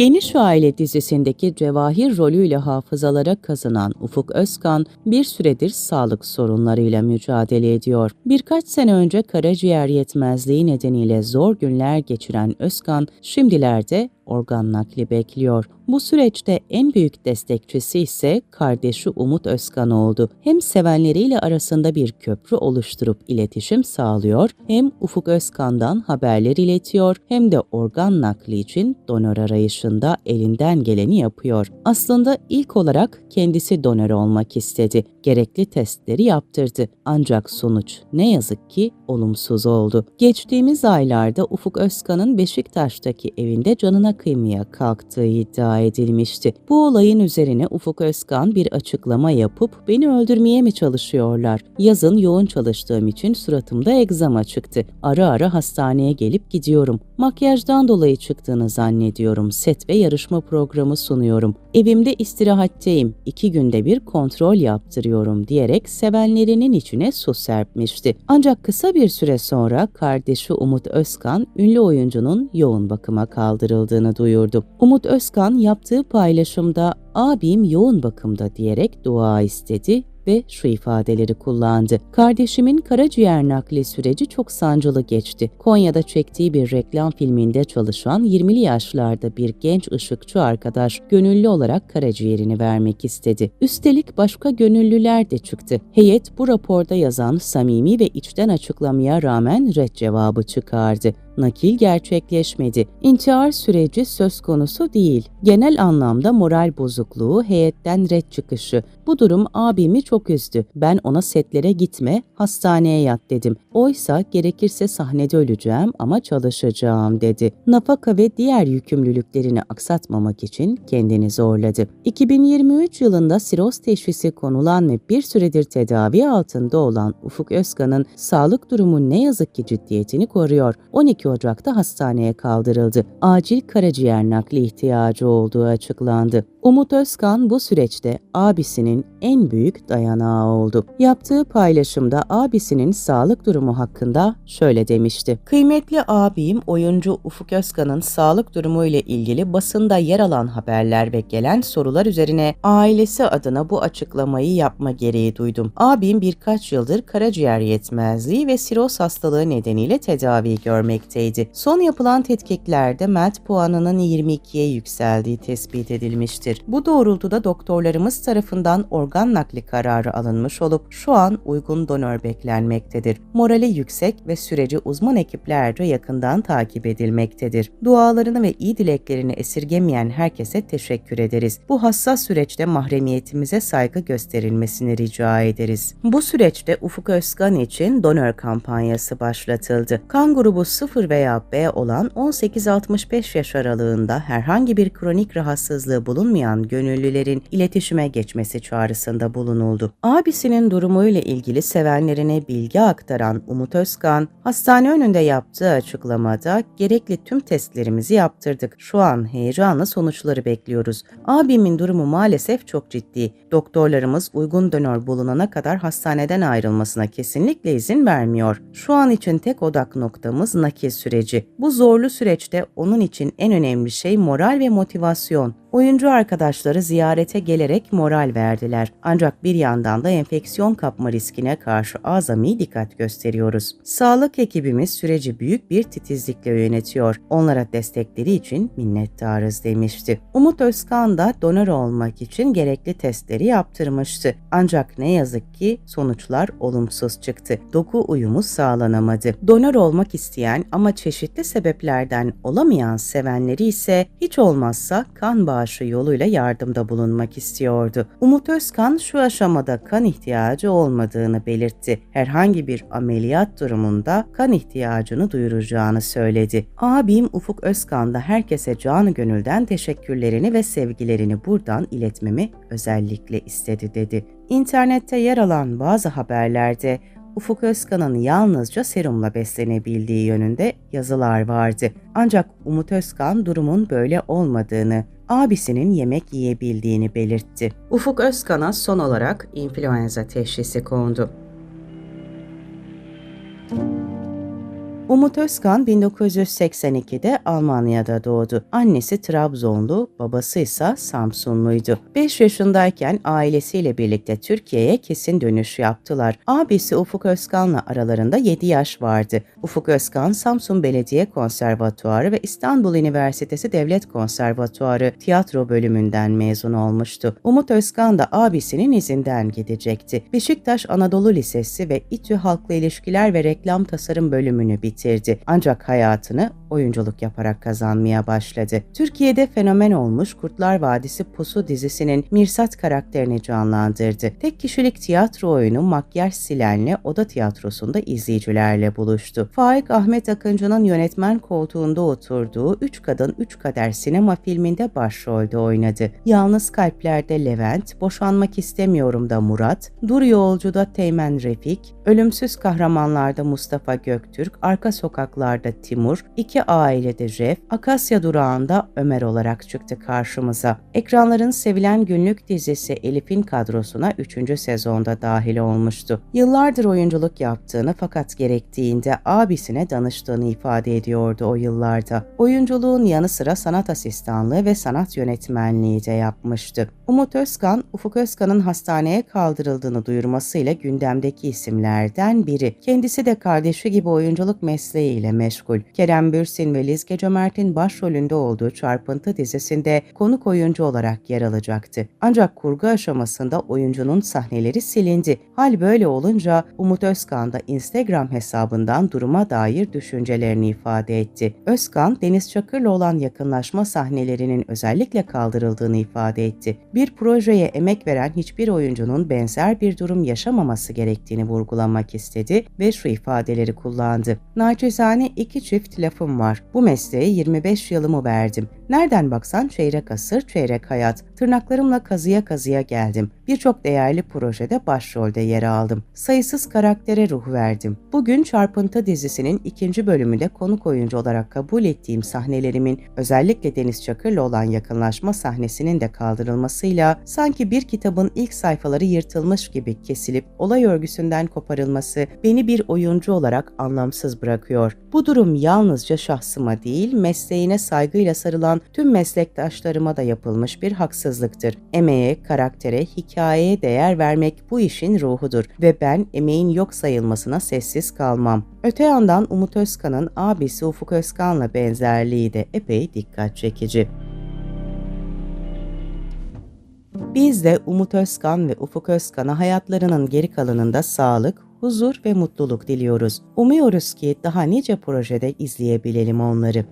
Geniş Aile dizisindeki Cevahir rolüyle hafızalara kazınan Ufuk Özkan bir süredir sağlık sorunlarıyla mücadele ediyor. Birkaç sene önce karaciğer yetmezliği nedeniyle zor günler geçiren Özkan şimdilerde organ nakli bekliyor. Bu süreçte en büyük destekçisi ise kardeşi Umut Özkan oldu. Hem sevenleriyle arasında bir köprü oluşturup iletişim sağlıyor, hem Ufuk Özkan'dan haberler iletiyor, hem de organ nakli için donör arayışında elinden geleni yapıyor. Aslında ilk olarak kendisi donör olmak istedi. Gerekli testleri yaptırdı. Ancak sonuç ne yazık ki olumsuz oldu. Geçtiğimiz aylarda Ufuk Özkan'ın Beşiktaş'taki evinde canına kıymaya kalktığı iddia edilmişti. Bu olayın üzerine Ufuk Özkan bir açıklama yapıp beni öldürmeye mi çalışıyorlar? Yazın yoğun çalıştığım için suratımda egzama çıktı. Ara ara hastaneye gelip gidiyorum. Makyajdan dolayı çıktığını zannediyorum. Set ve yarışma programı sunuyorum. Evimde istirahatteyim. İki günde bir kontrol yaptırıyorum diyerek sevenlerinin içine su serpmişti. Ancak kısa bir süre sonra kardeşi Umut Özkan ünlü oyuncunun yoğun bakıma kaldırıldığını duyurdu. Umut Özkan yaptığı paylaşımda abim yoğun bakımda diyerek dua istedi ve şu ifadeleri kullandı. Kardeşimin karaciğer nakli süreci çok sancılı geçti. Konya'da çektiği bir reklam filminde çalışan 20'li yaşlarda bir genç ışıkçı arkadaş gönüllü olarak karaciğerini vermek istedi. Üstelik başka gönüllüler de çıktı. Heyet bu raporda yazan samimi ve içten açıklamaya rağmen red cevabı çıkardı nakil gerçekleşmedi. İntihar süreci söz konusu değil. Genel anlamda moral bozukluğu, heyetten red çıkışı. Bu durum abimi çok üzdü. Ben ona setlere gitme, hastaneye yat dedim. Oysa gerekirse sahnede öleceğim ama çalışacağım dedi. Nafaka ve diğer yükümlülüklerini aksatmamak için kendini zorladı. 2023 yılında siroz teşhisi konulan ve bir süredir tedavi altında olan Ufuk Özkan'ın sağlık durumu ne yazık ki ciddiyetini koruyor. 12 Ocak'ta hastaneye kaldırıldı. Acil karaciğer nakli ihtiyacı olduğu açıklandı. Umut Özkan bu süreçte abisinin en büyük dayanağı oldu. Yaptığı paylaşımda abisinin sağlık durumu hakkında şöyle demişti. Kıymetli abim oyuncu Ufuk Özkan'ın sağlık durumu ile ilgili basında yer alan haberler ve gelen sorular üzerine ailesi adına bu açıklamayı yapma gereği duydum. Abim birkaç yıldır karaciğer yetmezliği ve siroz hastalığı nedeniyle tedavi görmekteydi. Son yapılan tetkiklerde MELT puanının 22'ye yükseldiği tespit edilmiştir. Bu doğrultuda doktorlarımız tarafından organ nakli kararı alınmış olup şu an uygun donör beklenmektedir. Morali yüksek ve süreci uzman ekiplerce yakından takip edilmektedir. Dualarını ve iyi dileklerini esirgemeyen herkese teşekkür ederiz. Bu hassas süreçte mahremiyetimize saygı gösterilmesini rica ederiz. Bu süreçte Ufuk Özkan için donör kampanyası başlatıldı. Kan grubu 0 veya B olan 18-65 yaş aralığında herhangi bir kronik rahatsızlığı bulunmayan gönüllülerin iletişime geçmesi çağrısında bulunuldu. Abisinin durumuyla ilgili sevenlerine bilgi aktaran Umut Özkan, hastane önünde yaptığı açıklamada gerekli tüm testlerimizi yaptırdık. Şu an heyecanla sonuçları bekliyoruz. Abimin durumu maalesef çok ciddi. Doktorlarımız uygun donör bulunana kadar hastaneden ayrılmasına kesinlikle izin vermiyor. Şu an için tek odak noktamız nakil süreci. Bu zorlu süreçte onun için en önemli şey moral ve motivasyon. Oyuncu arkadaşları ziyarete gelerek moral verdiler. Ancak bir yandan da enfeksiyon kapma riskine karşı azami dikkat gösteriyoruz. Sağlık ekibimiz süreci büyük bir titizlikle yönetiyor. Onlara destekleri için minnettarız demişti. Umut Özkan da donör olmak için gerekli testleri yaptırmıştı. Ancak ne yazık ki sonuçlar olumsuz çıktı. Doku uyumu sağlanamadı. Donör olmak isteyen ama çeşitli sebeplerden olamayan sevenleri ise hiç olmazsa kan bağı bağışı yoluyla yardımda bulunmak istiyordu. Umut Özkan şu aşamada kan ihtiyacı olmadığını belirtti. Herhangi bir ameliyat durumunda kan ihtiyacını duyuracağını söyledi. Abim Ufuk Özkan da herkese canı gönülden teşekkürlerini ve sevgilerini buradan iletmemi özellikle istedi dedi. İnternette yer alan bazı haberlerde Ufuk Özkan'ın yalnızca serumla beslenebildiği yönünde yazılar vardı. Ancak Umut Özkan durumun böyle olmadığını, abisinin yemek yiyebildiğini belirtti. Ufuk Özkan'a son olarak influenza teşhisi kondu. Umut Özkan 1982'de Almanya'da doğdu. Annesi Trabzonlu, babası ise Samsunluydu. 5 yaşındayken ailesiyle birlikte Türkiye'ye kesin dönüş yaptılar. Abisi Ufuk Özkan'la aralarında 7 yaş vardı. Ufuk Özkan, Samsun Belediye Konservatuarı ve İstanbul Üniversitesi Devlet Konservatuarı tiyatro bölümünden mezun olmuştu. Umut Özkan da abisinin izinden gidecekti. Beşiktaş Anadolu Lisesi ve İTÜ Halkla İlişkiler ve Reklam Tasarım bölümünü bitirdi. Ancak hayatını oyunculuk yaparak kazanmaya başladı. Türkiye'de fenomen olmuş Kurtlar Vadisi Pusu dizisinin Mirsat karakterini canlandırdı. Tek kişilik tiyatro oyunu Makyaj Silen'le Oda Tiyatrosu'nda izleyicilerle buluştu. Faik Ahmet Akıncı'nın yönetmen koltuğunda oturduğu Üç Kadın Üç Kader sinema filminde başrolde oynadı. Yalnız Kalplerde Levent, Boşanmak İstemiyorum da Murat, Dur Yolcu'da Teğmen Refik, Ölümsüz Kahramanlar'da Mustafa Göktürk, Arka Sokaklar'da Timur, İki Ailede Jeff, Akasya Durağı'nda Ömer olarak çıktı karşımıza. Ekranların sevilen günlük dizisi Elif'in kadrosuna 3. sezonda dahil olmuştu. Yıllardır oyunculuk yaptığını fakat gerektiğinde abisine danıştığını ifade ediyordu o yıllarda. Oyunculuğun yanı sıra sanat asistanlığı ve sanat yönetmenliği de yapmıştı. Umut Özkan, Ufuk Özkan'ın hastaneye kaldırıldığını duyurmasıyla gündemdeki isimlerden biri. Kendisi de kardeşi gibi oyunculuk mesleğiyle meşgul. Kerem Bürsin ve Lizge Cömert'in başrolünde olduğu Çarpıntı dizisinde konuk oyuncu olarak yer alacaktı. Ancak kurgu aşamasında oyuncunun sahneleri silindi. Hal böyle olunca Umut Özkan da Instagram hesabından duruma dair düşüncelerini ifade etti. Özkan, Deniz Çakır'la olan yakınlaşma sahnelerinin özellikle kaldırıldığını ifade etti. Bir projeye emek veren hiçbir oyuncunun benzer bir durum yaşamaması gerektiğini vurgulamak istedi ve şu ifadeleri kullandı. Naçizane iki çift lafım var. Bu mesleğe 25 yılımı verdim. Nereden baksan çeyrek asır, çeyrek hayat. Tırnaklarımla kazıya kazıya geldim. Birçok değerli projede başrolde yer aldım. Sayısız karaktere ruh verdim. Bugün Çarpıntı dizisinin ikinci bölümünde konuk oyuncu olarak kabul ettiğim sahnelerimin özellikle Deniz Çakır'la olan yakınlaşma sahnesinin de kaldırılmasıyla sanki bir kitabın ilk sayfaları yırtılmış gibi kesilip olay örgüsünden koparılması beni bir oyuncu olarak anlamsız bırakıyor. Bu durum yalnızca şahsıma değil, mesleğine saygıyla sarılan tüm meslektaşlarıma da yapılmış bir haksızlıktır. Emeğe, karaktere, hikayeye değer vermek bu işin ruhudur ve ben emeğin yok sayılmasına sessiz kalmam. Öte yandan Umut Özkan'ın abisi Ufuk Özkan'la benzerliği de epey dikkat çekici. Biz de Umut Özkan ve Ufuk Özkan'a hayatlarının geri kalanında sağlık, huzur ve mutluluk diliyoruz. Umuyoruz ki daha nice projede izleyebilelim onları.